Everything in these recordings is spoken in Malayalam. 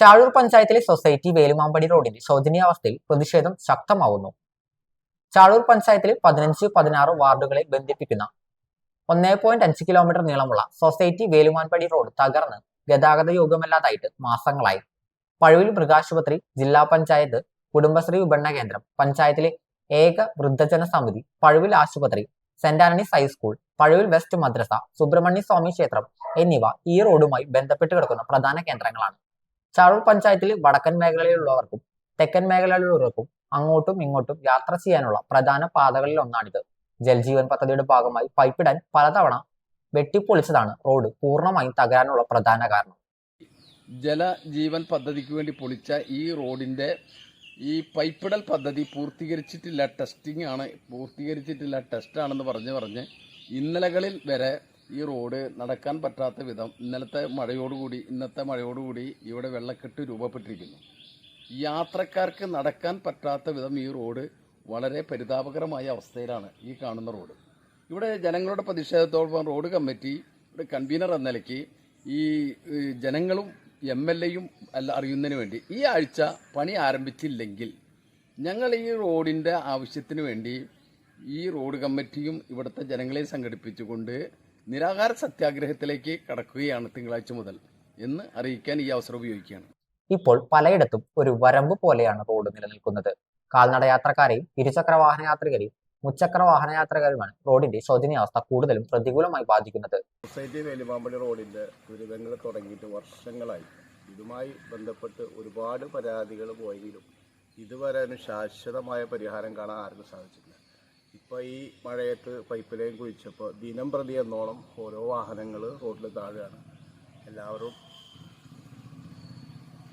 ചാഴൂർ പഞ്ചായത്തിലെ സൊസൈറ്റി വേലുമാമ്പടി റോഡിന്റെ ശോചനീയാവസ്ഥയിൽ പ്രതിഷേധം ശക്തമാവുന്നു. ചാഴൂർ പഞ്ചായത്തിലെ പതിനഞ്ച് പതിനാറ് വാർഡുകളെ ബന്ധിപ്പിക്കുന്ന ഒന്നേ പോയിന്റ് അഞ്ച് കിലോമീറ്റർ നീളമുള്ള സൊസൈറ്റി വേലുമാൻപടി റോഡ് തകർന്ന് ഗതാഗത യോഗ്യമല്ലാതായിട്ട് മാസങ്ങളായി. പഴുവിൽ മൃഗാശുപത്രി ജില്ലാ പഞ്ചായത്ത് കുടുംബശ്രീ വിപണന കേന്ദ്രം പഞ്ചായത്തിലെ ഏക വൃദ്ധജന സമിതി പഴുവിൽ ആശുപത്രി saint Antony's high school Pazhuvil west മദ്രസ സുബ്രഹ്മണ്യ സ്വാമി ക്ഷേത്രം എന്നിവ ഈ റോഡുമായി ബന്ധപ്പെട്ട് കിടക്കുന്ന പ്രധാന കേന്ദ്രങ്ങളാണ്. ചാഴൂർ പഞ്ചായത്തിൽ വടക്കൻ മേഖലയിലുള്ളവർക്കും തെക്കൻ മേഖലയിലുള്ളവർക്കും അങ്ങോട്ടും ഇങ്ങോട്ടും യാത്ര ചെയ്യാനുള്ള പ്രധാന പാതകളിൽ ഒന്നാണിത്. ജൽജീവൻ പദ്ധതിയുടെ ഭാഗമായി പൈപ്പിടാൻ പലതവണ വെട്ടിപ്പൊളിച്ചതാണ് റോഡ് പൂർണമായും തകരാനുള്ള പ്രധാന കാരണം. ജലജീവൻ പദ്ധതിക്ക് വേണ്ടി പൊളിച്ച ഈ റോഡിന്റെ ഈ പൈപ്പിടൽ പദ്ധതി പൂർത്തീകരിച്ചിട്ടില്ല ടെസ്റ്റിംഗ് ആണ് പൂർത്തീകരിച്ചിട്ടില്ല ടെസ്റ്റാണെന്ന് പറഞ്ഞ് പറഞ്ഞ് ഇന്നലകളിൽ വരെ ഈ റോഡ് നടക്കാൻ പറ്റാത്ത വിധം ഇന്നലത്തെ മഴയോടുകൂടി ഇന്നത്തെ മഴയോടുകൂടി ഇവിടെ വെള്ളക്കെട്ട് രൂപപ്പെട്ടിരിക്കുന്നു. യാത്രക്കാർക്ക് നടക്കാൻ പറ്റാത്ത വിധം ഈ റോഡ് വളരെ പരിതാപകരമായ അവസ്ഥയിലാണ് ഈ കാണുന്ന റോഡ്. ഇവിടെ ജനങ്ങളുടെ പ്രതിഷേധത്തോടൊപ്പം റോഡ് കമ്മിറ്റി ഇവിടെ കൺവീനർ എന്ന നിലയ്ക്ക് ഈ ജനങ്ങളും എം എൽ എയും അല്ല അറിയുന്നതിന് വേണ്ടി ഈ ആഴ്ച പണി ആരംഭിച്ചില്ലെങ്കിൽ ഞങ്ങൾ ഈ റോഡിന്റെ ആവശ്യത്തിന് വേണ്ടി ഈ റോഡ് കമ്മിറ്റിയും ഇവിടുത്തെ ജനങ്ങളെ സംഘടിപ്പിച്ചുകൊണ്ട് നിരാഹാര സത്യാഗ്രഹത്തിലേക്ക് കടക്കുകയാണ് തിങ്കളാഴ്ച മുതൽ എന്ന് അറിയിക്കാൻ ഈ അവസരം ഉപയോഗിക്കുകയാണ്. ഇപ്പോൾ പലയിടത്തും ഒരു വരമ്പ് പോലെയാണ് റോഡ് നിലനിൽക്കുന്നത്. കാൽനട യാത്രക്കാരെയും ഇരുചക്ര വാഹന യാത്രികരെയും മുച്ചക്ര വാഹന യാത്രകരുമാണ് റോഡിന്റെ ശോചനീയാവസ്ഥ കൂടുതലും പ്രതികൂലമായി ബാധിക്കുന്നത്. സൊസൈറ്റി വേലിമാമ്പള്ളി റോഡിന്റെ ദുരിതങ്ങൾ തുടങ്ങിയിട്ട് വർഷങ്ങളായി. ഇതുമായി ബന്ധപ്പെട്ട് ഒരുപാട് പരാതികൾ പോയെങ്കിലും ഇതുവരെ അതിന് ശാശ്വതമായ പരിഹാരം കാണാൻ ആർക്കും സാധിച്ചില്ല ഇപ്പോൾ ഈ മഴയത്ത് പൈപ്പ് ലൈൻ കുഴിച്ചപ്പോൾ ദിനം പ്രതി എന്നോളം ഓരോ വാഹനങ്ങൾ റോഡിൽ താഴെയാണ് എല്ലാവരും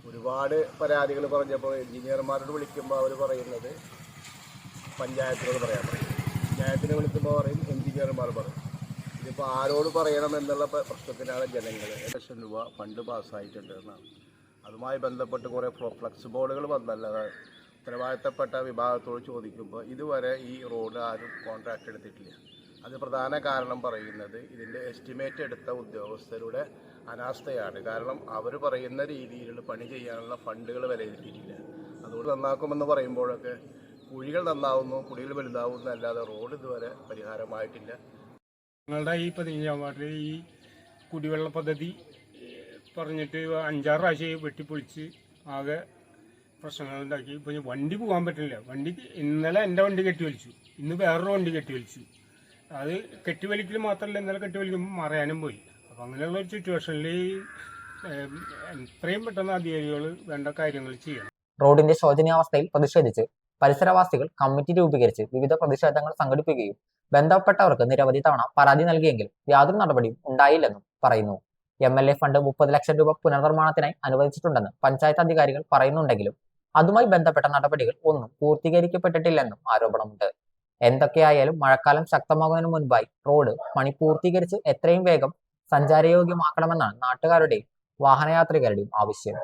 ഒരുപാട് പരാതികൾ പറഞ്ഞപ്പോൾ എഞ്ചിനീയർമാരോട് വിളിക്കുമ്പോൾ അവർ പറയുന്നത് പഞ്ചായത്തിനോട് പറയാൻ പറയും. പഞ്ചായത്തിനെ വിളിക്കുമ്പോൾ പറയും എഞ്ചിനീയർമാർ പറയും. ഇതിപ്പോൾ ആരോട് പറയണം എന്നുള്ള പ്രശ്നത്തിലാണ് ജനങ്ങൾ ലക്ഷം രൂപ ഫണ്ട് പാസ്സായിട്ടുണ്ട് എന്നാണ്. അതുമായി ബന്ധപ്പെട്ട് കുറേ ഫ്ലെക്സ് ബോർഡുകൾ വന്നല്ലാതെ ഉത്തരവാദിത്തപ്പെട്ട വിഭാഗത്തോട് ചോദിക്കുമ്പോൾ ഇതുവരെ ഈ റോഡ് ആരും കോൺട്രാക്ട് എടുത്തിട്ടില്ല. അത് പ്രധാന കാരണം പറയുന്നത് ഇതിന്റെ എസ്റ്റിമേറ്റ് എടുത്ത ഉദ്യോഗസ്ഥരുടെ അനാസ്ഥയാണ്. കാരണം അവർ പറയുന്ന രീതിയിലുള്ള പണി ചെയ്യാനുള്ള ഫണ്ടുകൾ വിലയിരുത്തിയിട്ടില്ല അതുകൊണ്ട് നന്നാക്കുമെന്ന് പറയുമ്പോഴൊക്കെ കുഴികൾ നന്നാവുന്നു കുഴികൾ വലുതാവുന്നു അല്ലാതെ റോഡ് ഇതുവരെ പരിഹാരമായിട്ടില്ല. ഞങ്ങളുടെ ഈ പതിനഞ്ചാം വാർഡിൽ ഈ കുടിവെള്ള പദ്ധതി പറഞ്ഞിട്ട് അഞ്ചാറ് പ്രാവശ്യം വെട്ടിപ്പൊളിച്ച് ആകെ പ്രശ്നങ്ങൾ ഉണ്ടാക്കി ഇപ്പൊ വണ്ടി പോകാൻ പറ്റില്ല. വണ്ടി ഇന്നലെ എന്റെ വണ്ടി കെട്ടി കെട്ടിവലിച്ചു. ഇന്ന് വേറൊരു വണ്ടി കെട്ടിവലിച്ചു. അത് കെട്ടി കെട്ടിവലിക്കൽ മാത്രമല്ല ഇന്നലെ കെട്ടി വലിക്കുമ്പോൾ മറയാനും പോയി. അപ്പൊ അങ്ങനെയുള്ള ഒരു സിറ്റുവേഷനിൽ എത്രയും പെട്ടെന്ന് അധികാരികൾ വേണ്ട കാര്യങ്ങൾ ചെയ്യണം. റോഡിന്റെ ശോചനീയാവസ്ഥയിൽ പ്രതിഷേധിച്ച് പരിസരവാസികൾ കമ്മിറ്റി രൂപീകരിച്ച് വിവിധ പ്രതിഷേധങ്ങൾ സംഘടിപ്പിക്കുകയും ബന്ധപ്പെട്ടവർക്ക് നിരവധി തവണ പരാതി നൽകിയെങ്കിലും യാതൊരു നടപടിയും ഉണ്ടായില്ലെന്നും പറയുന്നു. എം എൽ എ ഫണ്ട് മുപ്പത് ലക്ഷം രൂപ പുനർനിർമ്മാണത്തിനായി അനുവദിച്ചിട്ടുണ്ടെന്ന് പഞ്ചായത്ത് അധികാരികൾ പറയുന്നുണ്ടെങ്കിലും അതുമായി ബന്ധപ്പെട്ട നടപടികൾ ഒന്നും പൂർത്തീകരിക്കപ്പെട്ടിട്ടില്ലെന്നും ആരോപണമുണ്ട്. എന്തൊക്കെയായാലും മഴക്കാലം ശക്തമാകുന്നതിന് മുൻപായി റോഡ് പണി പൂർത്തീകരിച്ച് എത്രയും വേഗം സഞ്ചാരയോഗ്യമാക്കണമെന്നാണ് നാട്ടുകാരുടെയും വാഹനയാത്രികരുടെയും ആവശ്യം.